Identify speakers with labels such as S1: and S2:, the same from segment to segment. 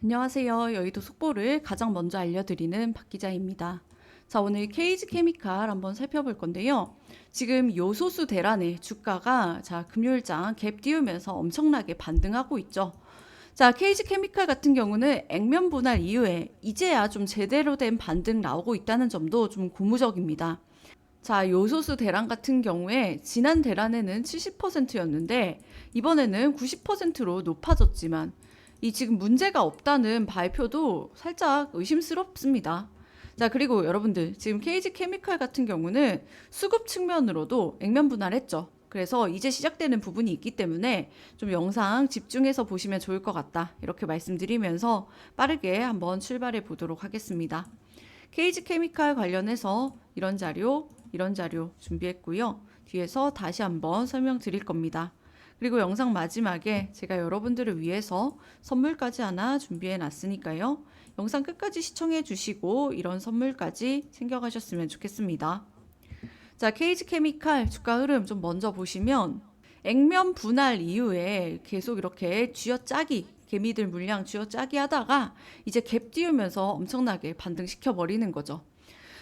S1: 안녕하세요. 여의도 속보를 가장 먼저 알려드리는 박 기자입니다. 자, 오늘 케이지 케미칼 한번 살펴볼 건데요. 지금 요소수 대란의 주가가 자, 금요일장 갭 띄우면서 엄청나게 반등하고 있죠. 자, 케이지 케미칼 같은 경우는 액면 분할 이후에 이제야 좀 제대로 된 반등 나오고 있다는 점도 좀 고무적입니다. 자, 요소수 대란 같은 경우에 지난 대란에는 70%였는데 이번에는 90%로 높아졌지만 이 지금 문제가 없다는 발표도 살짝 의심스럽습니다. 자, 그리고 여러분들, 지금 케이지 케미칼 같은 경우는 수급 측면으로도 액면 분할했죠. 그래서 이제 시작되는 부분이 있기 때문에 좀 영상 집중해서 보시면 좋을 것 같다. 이렇게 말씀드리면서 빠르게 한번 출발해 보도록 하겠습니다. 케이지 케미칼 관련해서 이런 자료, 이런 자료 준비했고요. 뒤에서 다시 한번 설명드릴 겁니다. 그리고 영상 마지막에 제가 여러분들을 위해서 선물까지 하나 준비해 놨으니까요. 영상 끝까지 시청해 주시고 이런 선물까지 챙겨 가셨으면 좋겠습니다. 자, 케이지 케미칼 주가 흐름 좀 먼저 보시면 액면 분할 이후에 계속 이렇게 쥐어짜기 개미들 물량 쥐어짜기 하다가 이제 갭 띄우면서 엄청나게 반등시켜 버리는 거죠.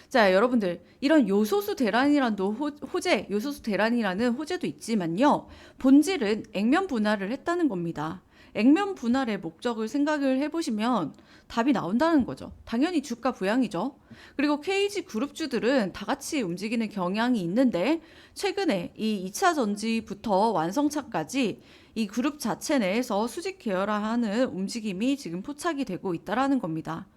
S1: 자, 여러분들, 이런 요소수 대란이란도 호, 호재, 요소수 대란이라는 호재도 있지만요. 본질은 액면 분할을 했다는 겁니다. 액면 분할의 목적을 생각을 해보시면 답이 나온다는 거죠. 당연히 주가 부양이죠. 그리고 KG 그룹주들은 다 같이 움직이는 경향이 있는데 최근에 이 2차 전지부터 완성차까지 이 그룹 자체 내에서 수직 계열화하는 움직임이 지금 포착이 되고 있다라는 겁니다.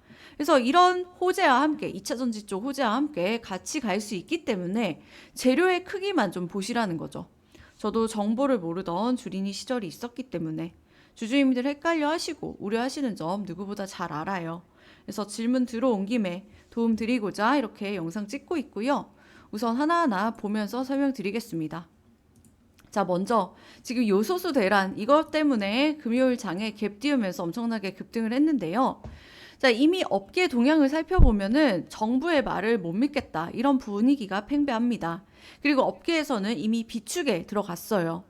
S1: 그래서 이런 호재와 함께 2차 전지 쪽 호재와 함께 같이 갈 수 있기 때문에 재료의 크기만 좀 보시라는 거죠. 저도 정보를 모르던 주린이 시절이 있었기 때문에 주주님들 헷갈려 하시고 우려하시는 점 누구보다 잘 알아요. 그래서 질문 들어온 김에 도움 드리고자 이렇게 영상 찍고 있고요. 우선 하나하나 보면서 설명드리겠습니다. 자, 먼저 지금 요소수 대란 이것 때문에 금요일 장에 갭 띄우면서 엄청나게 급등을 했는데요. 자, 이미 업계 동향을 살펴보면은 정부의 말을 못 믿겠다. 이런 분위기가 팽배합니다. 그리고 업계에서는 이미 비축에 들어갔어요.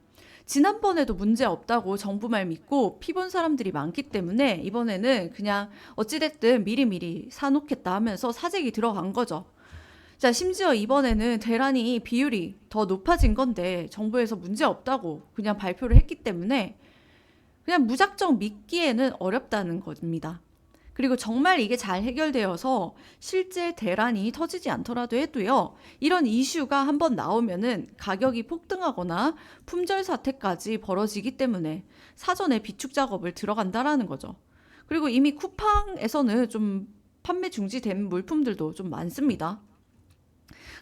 S1: 지난번에도 문제 없다고 정부 말 믿고 피본 사람들이 많기 때문에 이번에는 그냥 어찌됐든 미리미리 사놓겠다 하면서 사재기 들어간 거죠. 자, 심지어 이번에는 대란이 비율이 더 높아진 건데 정부에서 문제 없다고 그냥 발표를 했기 때문에 그냥 무작정 믿기에는 어렵다는 겁니다. 그리고 정말 이게 잘 해결되어서 실제 대란이 터지지 않더라도 해도요, 이런 이슈가 한번 나오면은 가격이 폭등하거나 품절 사태까지 벌어지기 때문에 사전에 비축 작업을 들어간다라는 거죠. 그리고 이미 쿠팡에서는 좀 판매 중지된 물품들도 좀 많습니다.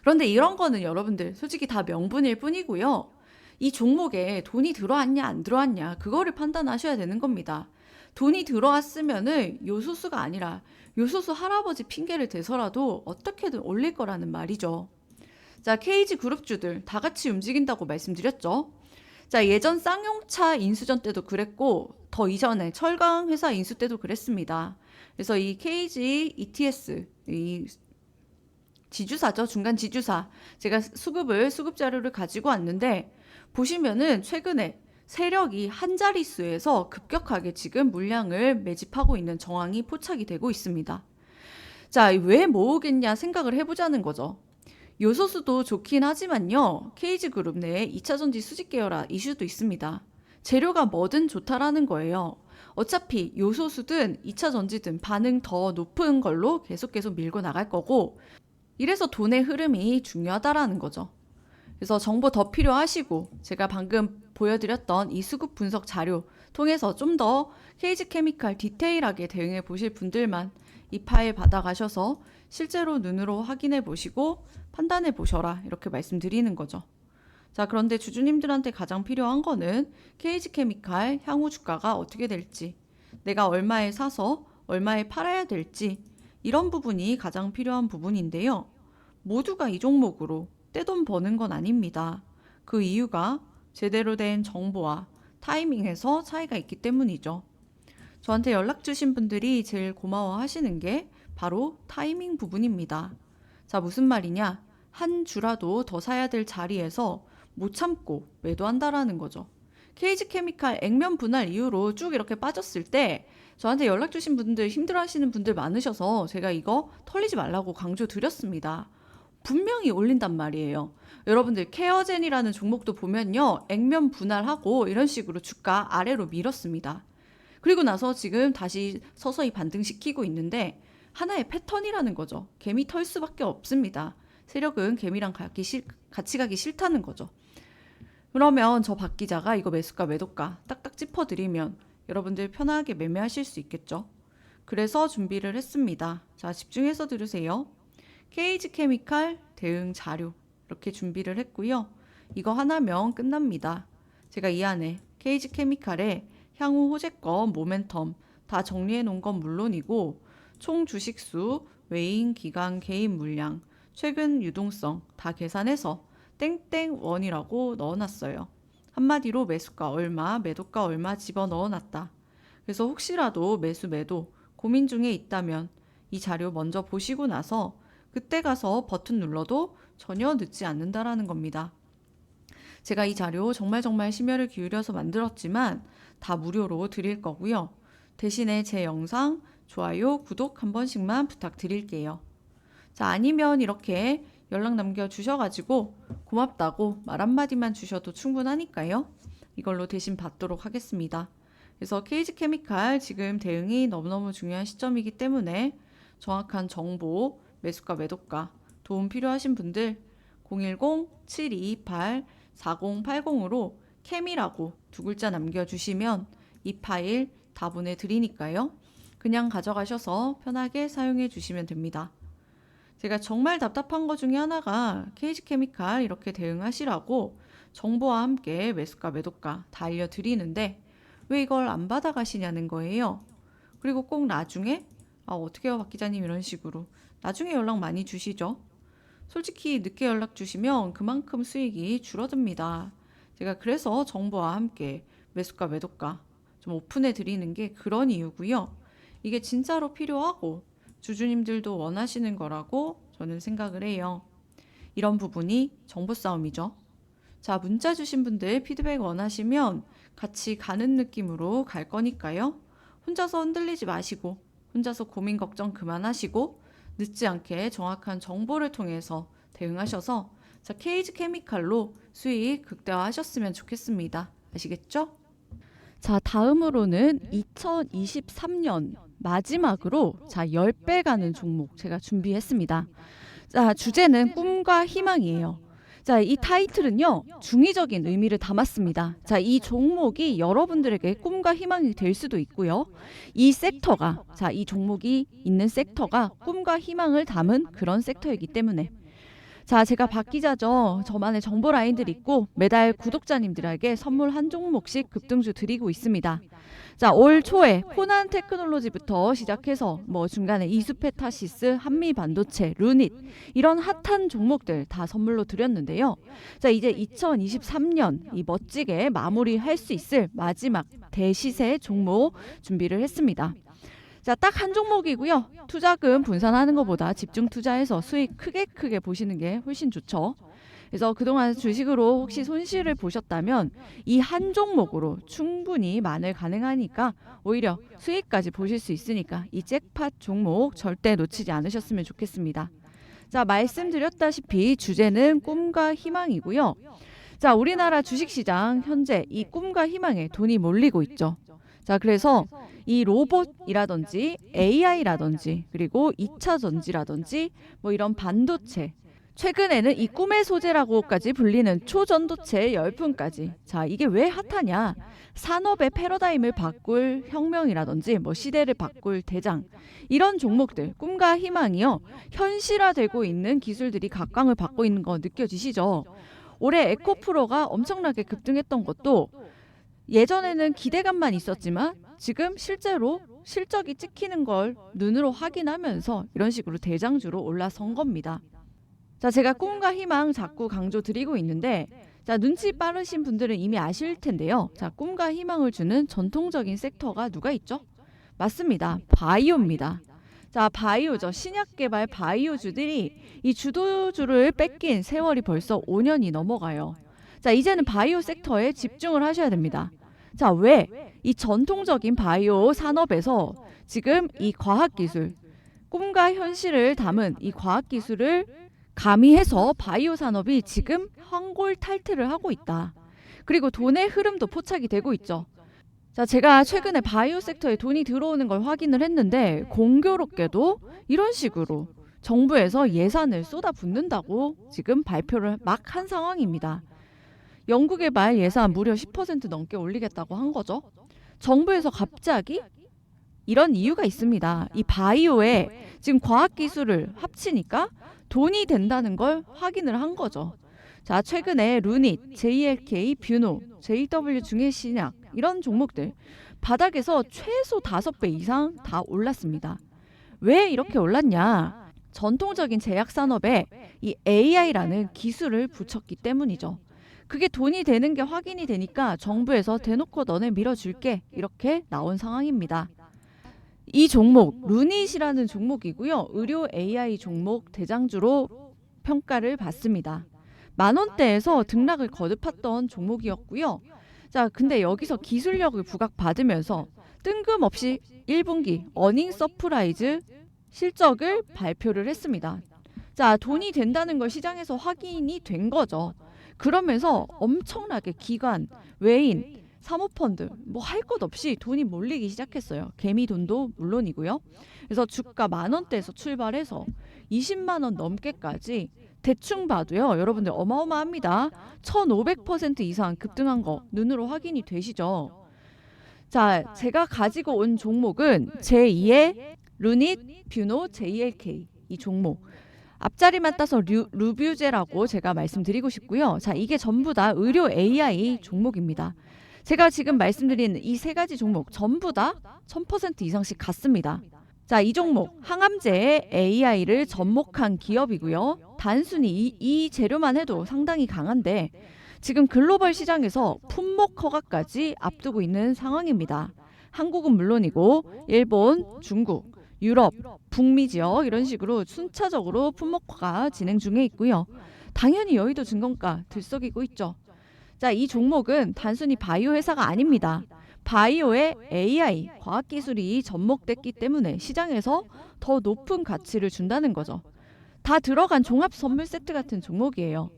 S1: 그런데 이런 거는 여러분들 솔직히 다 명분일 뿐이고요. 이 종목에 돈이 들어왔냐 안 들어왔냐 그거를 판단하셔야 되는 겁니다. 돈이 들어왔으면은 요소수가 아니라 요소수 할아버지 핑계를 대서라도 어떻게든 올릴 거라는 말이죠. 자, KG 그룹주들 다 같이 움직인다고 말씀드렸죠. 자, 예전 쌍용차 인수전 때도 그랬고 더 이전에 철강 회사 인수 때도 그랬습니다. 그래서 이 KG ETS 이 지주사죠. 중간 지주사. 제가 수급을 수급 자료를 가지고 왔는데 보시면은 최근에 세력이 한 자릿수에서 급격하게 지금 물량을 매집하고 있는 정황이 포착이 되고 있습니다. 자, 왜 모으겠냐 생각을 해보자는 거죠. 요소수도 좋긴 하지만요. KG그룹 내에 2차 전지 수직 계열화 이슈도 있습니다. 재료가 뭐든 좋다라는 거예요. 어차피 요소수든 2차 전지든 반응 더 높은 걸로 계속 계속 밀고 나갈 거고 이래서 돈의 흐름이 중요하다라는 거죠. 그래서 정보 더 필요하시고 제가 방금 보여드렸던 이 수급 분석 자료 통해서 좀 더 케이지 케미칼 디테일하게 대응해 보실 분들만 이 파일 받아가셔서 실제로 눈으로 확인해 보시고 판단해 보셔라 이렇게 말씀드리는 거죠. 자 그런데 주주님들한테 가장 필요한 거는 케이지 케미칼 향후 주가가 어떻게 될지 내가 얼마에 사서 얼마에 팔아야 될지 이런 부분이 가장 필요한 부분인데요. 모두가 이 종목으로 떼돈 버는 건 아닙니다. 그 이유가 제대로 된 정보와 타이밍에서 차이가 있기 때문이죠. 저한테 연락 주신 분들이 제일 고마워 하시는 게 바로 타이밍 부분입니다. 자, 무슨 말이냐? 한 주라도 더 사야 될 자리에서 못 참고 매도한다라는 거죠. 케이지 케미칼 액면 분할 이후로 쭉 이렇게 빠졌을 때 저한테 연락 주신 분들 힘들어 하시는 분들 많으셔서 제가 이거 털리지 말라고 강조 드렸습니다. 분명히 올린단 말이에요. 여러분들 케어젠이라는 종목도 보면요. 액면 분할하고 이런 식으로 주가 아래로 밀었습니다. 그리고 나서 지금 다시 서서히 반등시키고 있는데 하나의 패턴이라는 거죠. 개미 털 수밖에 없습니다. 세력은 개미랑 가기 싫, 같이 가기 싫다는 거죠. 그러면 저 박 기자가 이거 매수가 매도가 딱딱 짚어드리면 여러분들 편하게 매매하실 수 있겠죠. 그래서 준비를 했습니다. 자, 집중해서 들으세요. 케이지 케미칼 대응 자료 이렇게 준비를 했고요. 이거 하나면 끝납니다. 제가 이 안에 케이지 케미칼에 향후 호재권, 모멘텀 다 정리해 놓은 건 물론이고 총 주식수, 외인, 기간, 개인 물량, 최근 유동성 다 계산해서 땡땡 원이라고 넣어놨어요. 한마디로 매수가 얼마, 매도가 얼마 집어 넣어놨다. 그래서 혹시라도 매수, 매도 고민 중에 있다면 이 자료 먼저 보시고 나서 그때 가서 버튼 눌러도 전혀 늦지 않는다라는 겁니다. 제가 이 자료 정말 정말 심혈을 기울여서 만들었지만 다 무료로 드릴 거고요. 대신에 제 영상 좋아요, 구독 한 번씩만 부탁드릴게요. 자, 아니면 이렇게 연락 남겨 주셔가지고 고맙다고 말 한마디만 주셔도 충분하니까요. 이걸로 대신 받도록 하겠습니다. 그래서 케이지 케미칼 지금 대응이 너무너무 중요한 시점이기 때문에 정확한 정보, 매수가, 매도가 도움 필요하신 분들 010-728-4080으로 캠이라고 두 글자 남겨주시면 이 파일 다 보내드리니까요. 그냥 가져가셔서 편하게 사용해 주시면 됩니다. 제가 정말 답답한 것 중에 하나가 케이지 케미칼 이렇게 대응하시라고 정보와 함께 매수가 매도가 다 알려드리는데 왜 이걸 안 받아가시냐는 거예요. 그리고 꼭 나중에 아 어떻게 해요 박 기자님 이런 식으로 나중에 연락 많이 주시죠. 솔직히 늦게 연락 주시면 그만큼 수익이 줄어듭니다. 제가 그래서 정보와 함께 매수가 매도가 좀 오픈해 드리는 게 그런 이유고요. 이게 진짜로 필요하고 주주님들도 원하시는 거라고 저는 생각을 해요. 이런 부분이 정보 싸움이죠. 자, 문자 주신 분들 피드백 원하시면 같이 가는 느낌으로 갈 거니까요. 혼자서 흔들리지 마시고, 혼자서 고민 걱정 그만하시고, 늦지 않게 정확한 정보를 통해서 대응하셔서 자, 케이지 케미칼로 수익 극대화하셨으면 좋겠습니다. 아시겠죠? 자, 다음으로는 2023년 마지막으로 자, 10배 가는 종목 제가 준비했습니다. 자, 주제는 꿈과 희망이에요. 자, 이 타이틀은요, 중의적인 의미를 담았습니다. 자, 이 종목이 여러분들에게 꿈과 희망이 될 수도 있고요. 이 섹터가, 자, 이 종목이 있는 섹터가 꿈과 희망을 담은 그런 섹터이기 때문에. 자, 제가 박 기자죠. 저만의 정보 라인들 있고 매달 구독자님들에게 선물 한 종목씩 급등주 드리고 있습니다. 자, 올 초에 코난 테크놀로지부터 시작해서 뭐 중간에 이수페타시스, 한미 반도체, 루닛 이런 핫한 종목들 다 선물로 드렸는데요. 자, 이제 2023년 이 멋지게 마무리할 수 있을 마지막 대시세 종목 준비를 했습니다. 자, 딱 한 종목이고요. 투자금 분산하는 것보다 집중 투자해서 수익 크게 크게 보시는 게 훨씬 좋죠. 그래서 그동안 주식으로 혹시 손실을 보셨다면 이 한 종목으로 충분히 만회 가능하니까 오히려 수익까지 보실 수 있으니까 이 잭팟 종목 절대 놓치지 않으셨으면 좋겠습니다. 자, 말씀드렸다시피 주제는 꿈과 희망이고요. 자, 우리나라 주식시장 현재 이 꿈과 희망에 돈이 몰리고 있죠. 자, 그래서 이 로봇이라든지 AI라든지 그리고 2차 전지라든지 뭐 이런 반도체 최근에는 이 꿈의 소재라고까지 불리는 초전도체 열풍까지. 자 이게 왜 핫하냐? 산업의 패러다임을 바꿀 혁명이라든지 뭐 시대를 바꿀 대장 이런 종목들 꿈과 희망이요 현실화되고 있는 기술들이 각광을 받고 있는 거 느껴지시죠? 올해 에코프로가 엄청나게 급등했던 것도 예전에는 기대감만 있었지만 지금 실제로 실적이 찍히는 걸 눈으로 확인하면서 이런 식으로 대장주로 올라선 겁니다. 자, 제가 꿈과 희망 자꾸 강조 드리고 있는데 자, 눈치 빠르신 분들은 이미 아실 텐데요. 자, 꿈과 희망을 주는 전통적인 섹터가 누가 있죠? 맞습니다. 바이오입니다. 자, 바이오죠. 신약 개발 바이오주들이 이 주도주를 뺏긴 세월이 벌써 5년이 넘어가요. 자, 이제는 바이오 섹터에 집중을 하셔야 됩니다. 자, 왜? 이 전통적인 바이오 산업에서 지금 이 과학 기술 꿈과 현실을 담은 이 과학 기술을 가미해서 바이오 산업이 지금 황골 탈퇴를 하고 있다. 그리고 돈의 흐름도 포착이 되고 있죠. 자, 제가 최근에 바이오 섹터에 돈이 들어오는 걸 확인을 했는데 공교롭게도 이런 식으로 정부에서 예산을 쏟아붓는다고 지금 발표를 막 한 상황입니다. 연구개발 예산 무려 10% 넘게 올리겠다고 한 거죠. 정부에서 갑자기 이런 이유가 있습니다. 이 바이오에 지금 과학 기술을 합치니까 돈이 된다는 걸 확인을 한 거죠. 자, 최근에 루닛, JLK, 뷰노, JW 중해신약 이런 종목들 바닥에서 최소 5배 이상 다 올랐습니다. 왜 이렇게 올랐냐? 전통적인 제약 산업에 이 AI라는 기술을 붙였기 때문이죠. 그게 돈이 되는 게 확인이 되니까 정부에서 대놓고 너네 밀어줄게 이렇게 나온 상황입니다. 이 종목 루닛이라는 종목이고요. 의료 AI 종목 대장주로 평가를 받습니다. 만 원대에서 등락을 거듭했던 종목이었고요. 자, 근데 여기서 기술력을 부각받으면서 뜬금없이 1분기 어닝 서프라이즈 실적을 발표를 했습니다. 자, 돈이 된다는 걸 시장에서 확인이 된 거죠. 그러면서 엄청나게 기관, 외인, 사모펀드 뭐 할 것 없이 돈이 몰리기 시작했어요. 개미 돈도 물론이고요. 그래서 주가 만 원대에서 출발해서 20만 원 넘게까지 대충 봐도요. 여러분들 어마어마합니다. 1,500% 이상 급등한 거 눈으로 확인이 되시죠? 자, 제가 가지고 온 종목은 제2의 루닛, 뷰노, JLK 이 종목. 앞자리만 따서 류, 루뷰제라고 제가 말씀드리고 싶고요. 자, 이게 전부 다 의료 AI 종목입니다. 제가 지금 말씀드린 이 세 가지 종목 전부 다 1000% 이상씩 같습니다. 자, 이 종목 항암제의 AI를 접목한 기업이고요. 단순히 이, 이 재료만 해도 상당히 강한데 지금 글로벌 시장에서 품목 허가까지 앞두고 있는 상황입니다. 한국은 물론이고 일본, 중국, 유럽, 북미 지역 이런 식으로 순차적으로 품목화가 진행 중에 있고요. 당연히 여의도 증권가 들썩이고 있죠. 자, 이 종목은 단순히 바이오 회사가 아닙니다. 바이오의 AI 과학 기술이 접목됐기 때문에 시장에서 더 높은 가치를 준다는 거죠. 다 들어간 종합 선물 세트 같은 종목이에요.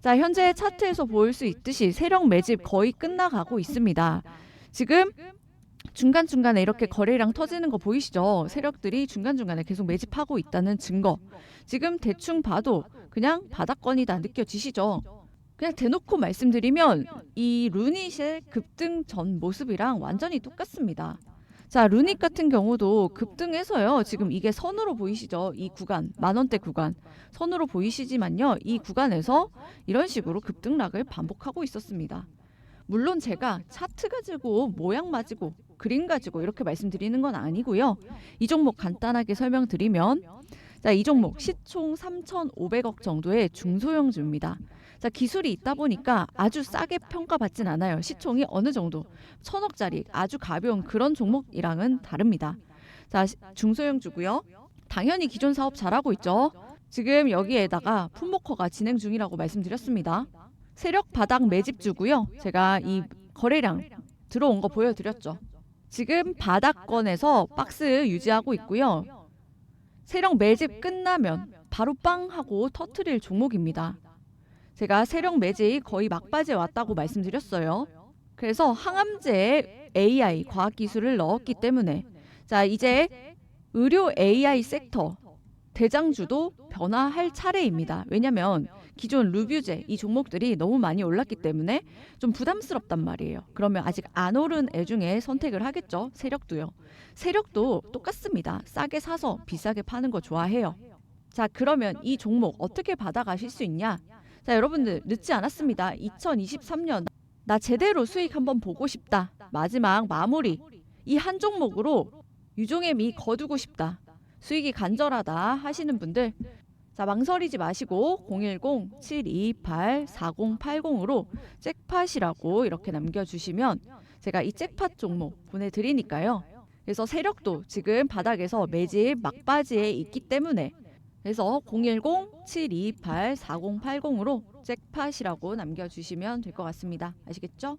S1: 자, 현재 차트에서 보일 수 있듯이 세력 매집 거의 끝나가고 있습니다. 지금 중간중간에 이렇게 거래량 터지는 거 보이시죠? 세력들이 중간중간에 계속 매집하고 있다는 증거. 지금 대충 봐도 그냥 바닥권이다 느껴지시죠? 그냥 대놓고 말씀드리면 이 루닛의 급등 전 모습이랑 완전히 똑같습니다. 자, 루닛 같은 경우도 급등해서요. 지금 이게 선으로 보이시죠? 이 구간, 만 원대 구간. 선으로 보이시지만요. 이 구간에서 이런 식으로 급등락을 반복하고 있었습니다. 물론 제가 차트 가지고 모양 맞이고 그림 가지고 이렇게 말씀드리는 건 아니고요. 이 종목 간단하게 설명드리면 자, 이 종목 시총 3,500억 정도의 중소형주입니다. 자, 기술이 있다 보니까 아주 싸게 평가받진 않아요. 시총이 어느 정도 천억짜리 아주 가벼운 그런 종목이랑은 다릅니다. 자, 시- 중소형주고요. 당연히 기존 사업 잘하고 있죠. 지금 여기에다가 품목허가 진행 중이라고 말씀드렸습니다. 세력 바닥 매집주고요. 제가 이 거래량 들어온 거 보여드렸죠. 지금 바닥권에서 박스 유지하고 있고요. 세력 매집 끝나면 바로 빵 하고 터트릴 종목입니다. 제가 세력 매집이 거의 막바지에 왔다고 말씀드렸어요. 그래서 항암제에 AI 과학 기술을 넣었기 때문에 자 이제 의료 AI 섹터 대장주도 변화할 차례입니다. 왜냐하면 기존 루뷰제 이 종목들이 너무 많이 올랐기 때문에 좀 부담스럽단 말이에요. 그러면 아직 안 오른 애 중에 선택을 하겠죠. 세력도요. 세력도 똑같습니다. 싸게 사서 비싸게 파는 거 좋아해요. 자, 그러면 이 종목 어떻게 받아가실 수 있냐? 자, 여러분들 늦지 않았습니다. 2023년 나 제대로 수익 한번 보고 싶다. 마지막 마무리. 이 한 종목으로 유종의 미 거두고 싶다. 수익이 간절하다 하시는 분들 자, 망설이지 마시고 010-728-4080으로 잭팟이라고 이렇게 남겨주시면 제가 이 잭팟 종목 보내드리니까요. 그래서 세력도 지금 바닥에서 매집 막바지에 있기 때문에 그래서 010-728-4080으로 잭팟이라고 남겨주시면 될 것 같습니다. 아시겠죠?